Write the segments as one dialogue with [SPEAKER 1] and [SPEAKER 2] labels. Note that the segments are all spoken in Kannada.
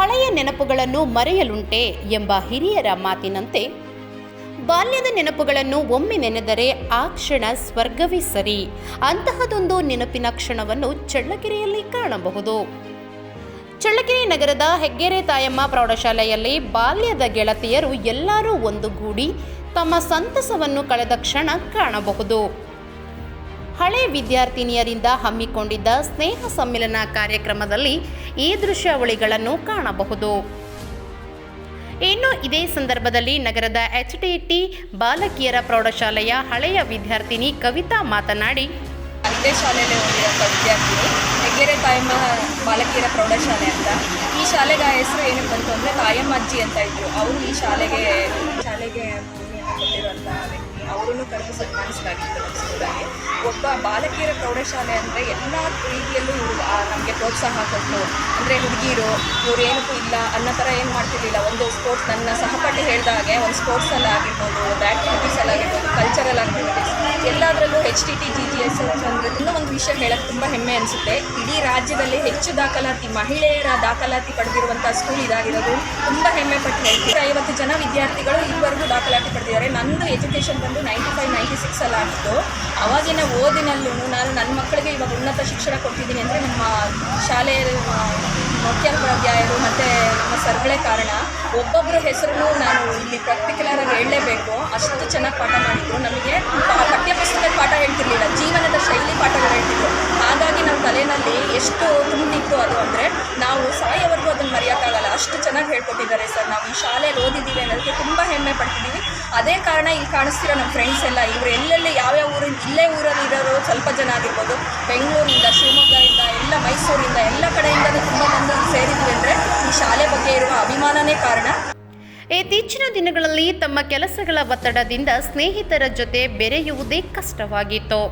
[SPEAKER 1] ಹಳೆಯ ನೆನಪುಗಳನ್ನು ಮರೆಯಲುಂಟೆ ಎಂಬ ಹಿರಿಯರ ಮಾತಿನಂತೆ. ಬಾಲ್ಯದ ನೆನಪುಗಳನ್ನು ಒಮ್ಮೆ ನೆನೆದರೆ ಆ ಕ್ಷಣ ಸ್ವರ್ಗವೇ ಸರಿ. ಅಂತಹದೊಂದು ನೆನಪಿನ ಕ್ಷಣವನ್ನು ಚಳ್ಳಕೆರೆಯಲ್ಲಿ ಕಾಣಬಹುದು. ಚಳ್ಳಕೆರೆ ನಗರದ ಹೆಗ್ಗೆರೆ ತಾಯಮ್ಮ ಪ್ರೌಢಶಾಲೆಯಲ್ಲಿ ಬಾಲ್ಯದ ಗೆಳತಿಯರು ಎಲ್ಲರೂ ಒಂದುಗೂಡಿ ತಮ್ಮ ಸಂತಸವನ್ನು ಕಳೆದ ಕ್ಷಣ ಕಾಣಬಹುದು. ಹಳೆ ವಿದ್ಯಾರ್ಥಿನಿಯರಿಂದ ಹಮ್ಮಿಕೊಂಡಿದ್ದ ಸ್ನೇಹ ಸಮ್ಮಿಲನ ಕಾರ್ಯಕ್ರಮದಲ್ಲಿ ಈ ದೃಶ್ಯಾವಳಿಗಳನ್ನು ಕಾಣಬಹುದು. ಇನ್ನು ಇದೇ ಸಂದರ್ಭದಲ್ಲಿ ನಗರದ ಎಚ್ ಟಿ ಬಾಲಕಿಯರ ಪ್ರೌಢಶಾಲೆಯ ಹಳೆಯ ವಿದ್ಯಾರ್ಥಿನಿ ಕವಿತಾ ಮಾತನಾಡಿ
[SPEAKER 2] ಇದೇ ಶಾಲೆಯಲ್ಲಿ ಓದಿರುವಂಥ ವಿದ್ಯಾರ್ಥಿನಿ, ಹೆಗ್ಗೆರೆ ತಾಯಮ್ಮ ಬಾಲಕಿಯರ ಪ್ರೌಢಶಾಲೆ ಅಂತ. ಈ ಶಾಲೆಗೆ ಆ ಹೆಸರು ಏನಕ್ಕೆ ಬಂತು ಅಂದರೆ ತಾಯಮ್ಮ ಅಜ್ಜಿ ಅಂತ ಇದ್ರು. ಅವರು ಈ ಶಾಲೆಗೆ ಶಾಲೆಗೆ ಕೊಟ್ಟಿರುವಂಥ ವ್ಯಕ್ತಿ, ಅವರನ್ನು ಕರೆದು ಸನ್ಮಾನಿಸಲಾಗಿತ್ತು ಸ್ಕೂಲಲ್ಲಿ. ಒಬ್ಬ ಬಾಲಕಿಯರ ಪ್ರೌಢಶಾಲೆ ಅಂದರೆ ಎಲ್ಲ ರೀತಿಯಲ್ಲೂ ನಮಗೆ ಪ್ರೋತ್ಸಾಹ ಕೊಟ್ಟು, ಅಂದರೆ ಹುಡುಗಿರು, ಇವ್ರು ಏನಕ್ಕೂ ಇಲ್ಲ, ಅನ್ನೋ ಥರ ಏನು ಮಾಡ್ತಿರ್ಲಿಲ್ಲ. ಒಂದು ಸ್ಪೋರ್ಟ್ಸ್ ನನ್ನ ಸಹಪಾಠಿ ಹೇಳಿದಾಗೆ ಒಂದು ಸ್ಪೋರ್ಟ್ಸಲ್ಲಿ ಆಗಿರ್ಬೋದು ಒಂದು ಆ್ಯಕ್ಟಿವಿಟೀಸಲ್ಲಿ ಆಗಿರ್ಬೋದು ಕಲ್ಚರಲ್ ಆಕ್ಟಿವಿಟೀಸ್ ಎಲ್ಲದರಲ್ಲೂ H T T G G S ಅಂದರೆ ಇನ್ನೂ ಒಂದು ವಿಷಯ ಹೇಳಕ್ಕೆ ತುಂಬ ಹೆಮ್ಮೆ ಅನಿಸುತ್ತೆ. ಇಡೀ ರಾಜ್ಯದಲ್ಲಿ ಹೆಚ್ಚು ದಾಖಲಾತಿ ಮಹಿಳೆಯರ ದಾಖಲಾತಿ ಪಡೆದಿರುವಂಥ ಸ್ಕೂಲ್ ಇದಾಗಿರೋದು ತುಂಬ ಹೆಮ್ಮೆ ಪಟ್ಟು ಹೇಳ್ತೀವಿ. ಐವತ್ತು ಜನ ವಿದ್ಯಾರ್ಥಿಗಳು ಇದುವರೆಗೂ ದಾಖಲಾತಿ ಪಡೆದಿದ್ದಾರೆ. ನಂದು ಎಜುಕೇಷನ್ ಬಂದು ನೈಂಟಿ ಫೈವ್ ನೈಂಟಿ ಸಿಕ್ಸಲ್ಲಿ ಆಗಿತ್ತು. ಅವಾಗಿನ ಓದಿನಲ್ಲೂ ನಾನು ನನ್ನ ಮಕ್ಕಳಿಗೆ ಇವಾಗ ಉನ್ನತ ಶಿಕ್ಷಣ ಕೊಟ್ಟಿದ್ದೀನಿ ಅಂದರೆ ನಮ್ಮ ಶಾಲೆಯ ಮುಖ್ಯೋಪಾಧ್ಯಾಯರು ಮತ್ತು ನಮ್ಮ ಸರ್ಗಳೇ ಕಾರಣ. ಒಬ್ಬೊಬ್ಬರ ಹೆಸರನ್ನು ನಾನು ಇಲ್ಲಿ ಪರ್ಟಿಕ್ಯುಲರ್ ಆಗಿ ಹೇಳಲೇಬೇಕು. ಅಷ್ಟು ಚೆನ್ನಾಗಿ ಪಾಠ ಮಾಡಿದ್ರು. ನಮಗೆ ಎಷ್ಟು ತುಂಬಿತ್ತು ಅದು ಅಂದರೆ ನಾವು ಸಾಯೋವರೆಗೂ ಅದನ್ನು ಮರೆಯೋಕ್ಕಾಗಲ್ಲ. ಅಷ್ಟು ಚೆನ್ನಾಗಿ ಹೇಳ್ಕೊಟ್ಟಿದ್ದಾರೆ ಸರ್. ನಾವು ಈ ಶಾಲೆಯಲ್ಲಿ ಓದಿದ್ದೀವಿ ಅನ್ನೋದಕ್ಕೆ ತುಂಬ ಹೆಮ್ಮೆ ಪಡ್ತಿದ್ದೀವಿ. ಅದೇ ಕಾರಣ ಇಲ್ಲಿ ಕಾಣಿಸ್ತಿರೋ ನಮ್ಮ ಫ್ರೆಂಡ್ಸ್ ಎಲ್ಲ ಇವರು ಎಲ್ಲೆಲ್ಲಿ ಯಾವ್ಯಾವ ಊರಿನ, ಇಲ್ಲೇ ಊರಲ್ಲಿ ಇರೋರು ಸ್ವಲ್ಪ ಜನ ಆಗಿರ್ಬೋದು. ಬೆಂಗಳೂರಿಂದ, ಶಿವಮೊಗ್ಗದಿಂದ, ಎಲ್ಲ ಮೈಸೂರಿಂದ, ಎಲ್ಲ ಕಡೆಯಿಂದಲೂ ತುಂಬ ಮಂದಿ ಸೇರಿದ್ವಿ ಅಂದರೆ ಈ ಶಾಲೆ ಬಗ್ಗೆ ಇರುವ ಅಭಿಮಾನನೇ ಕಾರಣ.
[SPEAKER 1] ಇತ್ತೀಚಿನ ದಿನಗಳಲ್ಲಿ ತಮ್ಮ ಕೆಲಸಗಳ ಒತ್ತಡದಿಂದ ಸ್ನೇಹಿತರ ಜೊತೆ ಬೆರೆಯುವುದೇ ಕಷ್ಟವಾಗಿತ್ತು.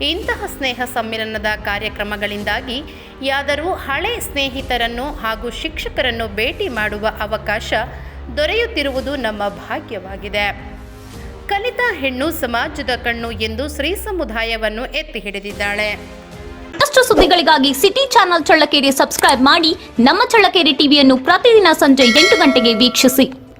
[SPEAKER 1] ಇಂತಹ ಸ್ನೇಹ ಸಮ್ಮಿಲನದ ಕಾರ್ಯಕ್ರಮಗಳಿಂದಾಗಿ ಯಾದರೂ ಹಳೆ ಸ್ನೇಹಿತರನ್ನು ಹಾಗೂ ಶಿಕ್ಷಕರನ್ನು ಭೇಟಿ ಮಾಡುವ ಅವಕಾಶ ದೊರೆಯುತ್ತಿರುವುದು ನಮ್ಮ ಭಾಗ್ಯವಾಗಿದೆ. ಕಲಿತ ಹೆಣ್ಣು ಸಮಾಜದ ಕಣ್ಣು ಎಂದು ಶ್ರೀ ಸಮುದಾಯವನ್ನು ಎತ್ತಿ ಹಿಡಿದಿದ್ದಾಳೆ.
[SPEAKER 3] ಮತ್ತಷ್ಟು ಸುದ್ದಿಗಳಿಗಾಗಿ ಸಿಟಿ ಚಾನೆಲ್ ಚಳ್ಳಕೆರೆ ಸಬ್ಸ್ಕ್ರೈಬ್ ಮಾಡಿ ನಮ್ಮ ಚಳ್ಳಕೆರೆ ಟಿವಿಯನ್ನು ಪ್ರತಿದಿನ ಸಂಜೆ ಎಂಟು ಗಂಟೆಗೆ ವೀಕ್ಷಿಸಿ.